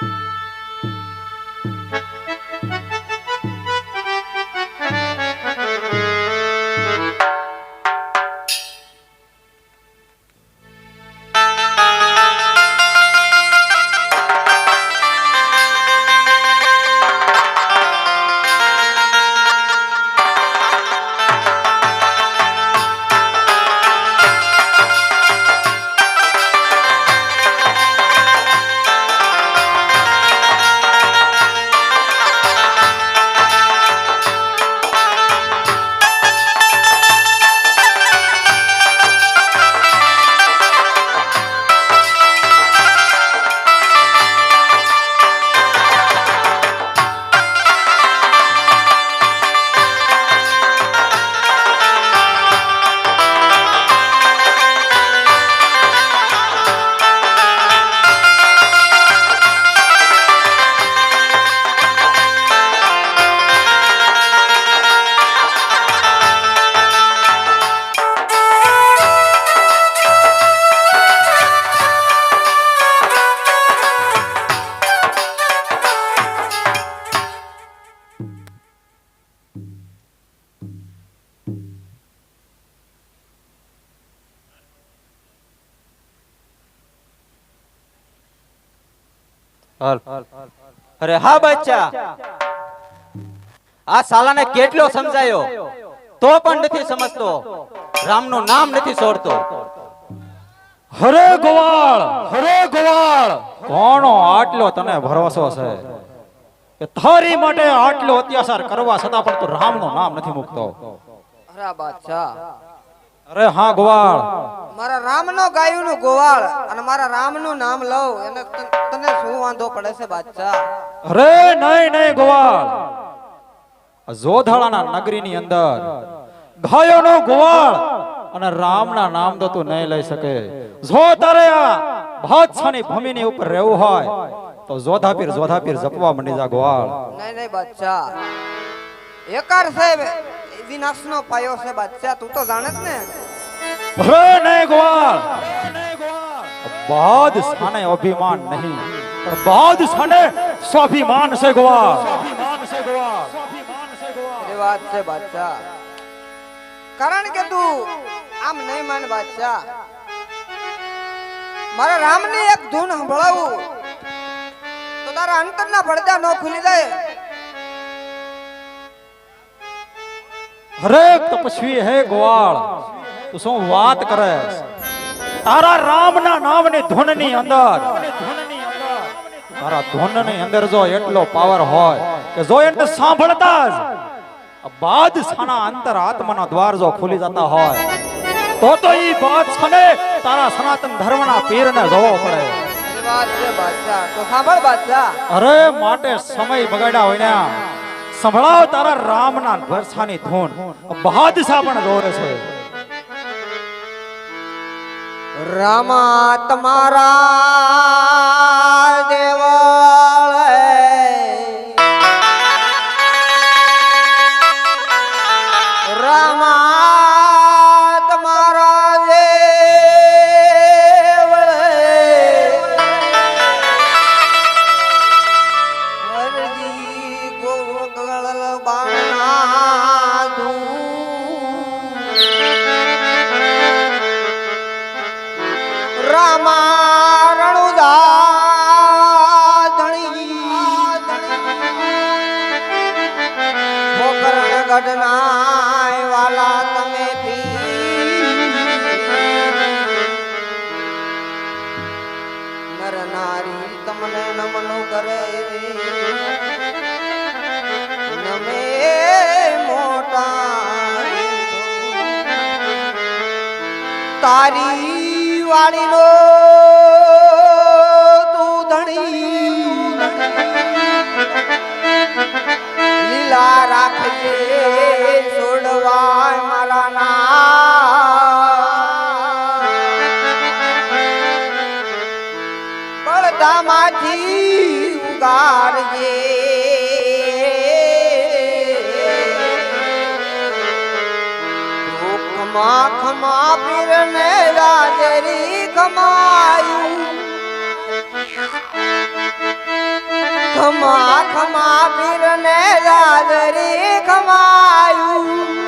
હાલ અરે હા બચ્ચા. આ સાલાને કેટલો સમજાયો? તો પણ નથી સમજતો. રામનું નામ નથી છોડતો. હરે ગોવાળ હરે ગોવાળ. કોણો આટલો તને ભરોસો છે? કે તારી માટે આટલો અત્યાચાર કરવા છતાં પણ તું રામનું નામ નથી મૂકતો. અરે બાદશાહ. અરે હા ગોવાળ. મારા રામનો ગાયુંનું ગોવાળ અને મારા રામનું નામ લઉં. એને તને શું વાંધો પડે છે બાદશાહ? અરે નહીં નહીં ગોવાળ. જોધાળાના નગરીની અંદર ગાયોનો ગોવાળ અને રામના નામ તો તું નહીં લઈ શકે. જો તારે આ બાદશાહની ભૂમિની ઉપર રહેવું હોય તો જોધાપીર જોધાપીર જપવા મંડી જા ગોવાળ. નહીં નહીં બાદશાહ. એકાર છે વિનાશનો પાયો છે બાદશાહ તું તો જાણે જ ને. અરે નહીં ગોવાળ બાદ સાને અભિમાન નહીં. પણ બાદ સાને સ્વાભિમાન છે ગોવાળ. એ વાત છે બાદશાહ. કારણ કે તું આમ નહીં માન બાદશાહ. મારા રામની એક ધૂન સંભળાવું. તો તારા અંતરના પડદા ન ખુલી જાય. હરેક તપસ્વી હે ગોવાળ તું શું વાત કરે? તારા રામના નામની ધૂનની અંદર તારા ધૂનની અંદર જો એટલો પાવર હોય કે જો એને સાંભળતા જ બાદ બાદશાહના અંતર આત્માના દ્વાર જો ખુલી જતા હોય તો તો ઈ બાદશાહને તારા સનાતન ધર્મના પીરને જોવો પડે. અરે માટે સમય બગાડ્યા હોય ને સંભળાવ તારા રામના વર્ષાની ધૂન. બાદશાહ પણ દોરે છે. રામા તમારા નારી તમને નમનો કરે. નમે મોટા તારી વાણીનો તું ધણી. લીલા રાખજે છોડવા પડદામાંથી ઉગાડજે ખમા ખમા પીરને રાજરી ખમાયું. ખમા ખમા પીરને રાજરી ખમાયું.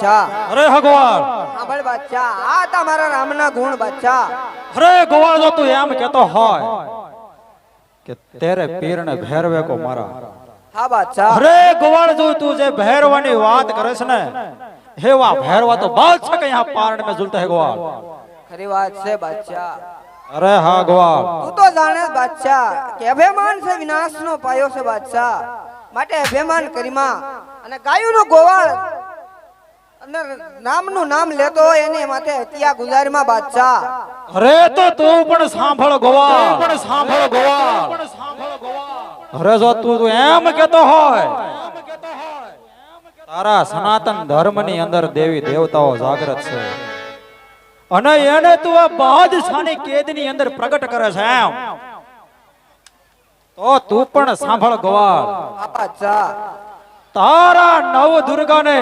બાદશાહ અરે ભગવાન. સાંભળ બાદશાહ આ તમારા રામના ગુણ બાદશાહ અરે ગોવા જો તું એમ કેતો હોય કે તેરે પીરને ભેરવે કો મારા. હા બાદશાહ અરે ગોવાળ જો તું જે ભેરવાની વાત કરે છે ને હે વા ભેરવા તો બાદશાહ કે યહાં પારણ મે ઝુલતા હે ગોવાળ. ખરી વાત છે બાદશાહ અરે હા ગોવાળ. તું તો જાણે બાદશાહ કે અભિમાન છે વિનાશનો પાયો છે બાદશાહ માટે અભિમાન કરીમાં. અને ગાયુંનો ગોવાળ નામનું નામ લેતો હોય એની માથે હત્યા ગુજારમાં બાદશાહ. અરે તો તું પણ સાંભળ ગોવા. પણ સાંભળ ગોવાળ અરે જો તું તું એમ કેતો હોય તારા સનાતન ધર્મની અંદર દેવી દેવતાઓ જાગૃત છે. અને એને તું આ બાદશાહની કેદની અંદર પ્રગટ કરે છે એમ. તો તું પણ સાંભળ ગોવાળ તારા નવ દુર્ગાને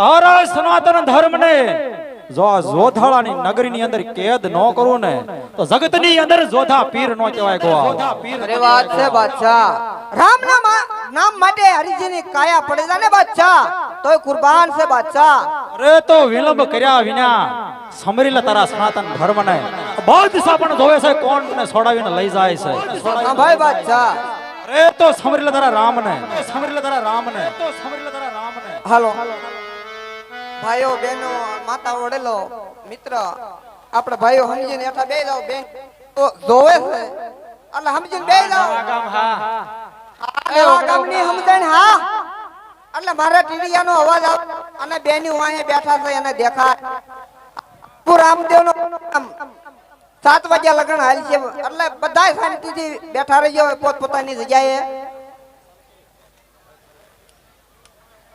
તારા સનાતન ધર્મને. જો આ જોધાળાની નગરીની અંદર કેદ ન કરું ને તો જગતની અંદર જોધા પીર નો કહેવાય ગોવા અરે વાત છે બાદશાહ. રામ નામ નામ માટે હરિજીની કાયા પડે છે ને બાદશાહ. તોય કુરબાન છે બાદશાહ. અરે તો વિલંબ કર્યા વિના સમરી લે તારા સનાતન ધર્મને. બાદશાહ પણ જોવે છે કોણ તને છોડાવીને લઈ જાય છે. ભાઈ બાદશાહ. અરે તો સમરી લે તારા રામને. સમરી લે તારા રામને તો સમરી લે તારા રામને. હાલો. ભાઈઓ બહેનો માતા વડેલો મિત્ર આપણે ભાઈઓ સમજીને એઠા બે લાવ બેન. જોવે છે. એટલે સમજીને બે લાવ ગામની સમજણ હા. એટલે મારા ટીડિયાનો અવાજ આવે અને બેની વાંહે બેઠા છે એને દેખાય. રામદેવનો સાત વાગ્યા લગન હાલ છે. એટલે બધાય શાંતિથી બેઠા રહીજો પોત પોતાની જગ્યાએ.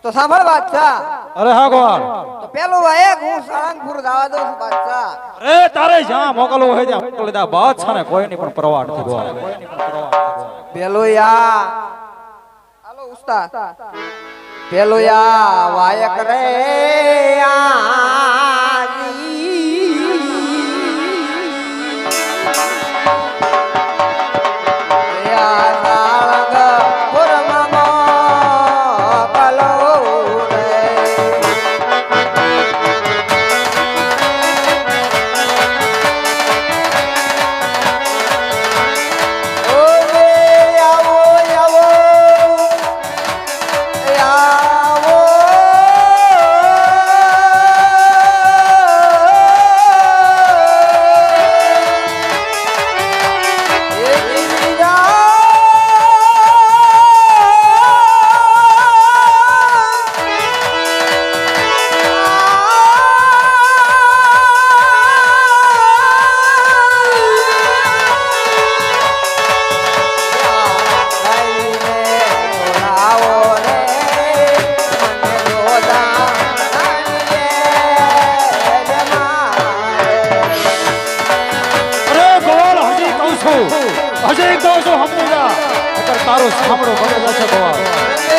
તો સાંભળ બાદશાહ. અરે હા ગોવાળ. તો પેલું ભાઈ હું સાળંગપુર જવા દઉં છું બાદશાહ. અરે તારે જ્યાં મોકલવું હોય ત્યાં મોકલી દે. બાદશાહ ને કોઈની પણ પરવા નથી ગોવાળ. પેલું યા. હાલો ઉસ્તાદ. પેલું યા વાયક રે આજી. કહું છું નકર તારું સાંભળો ભલે જશે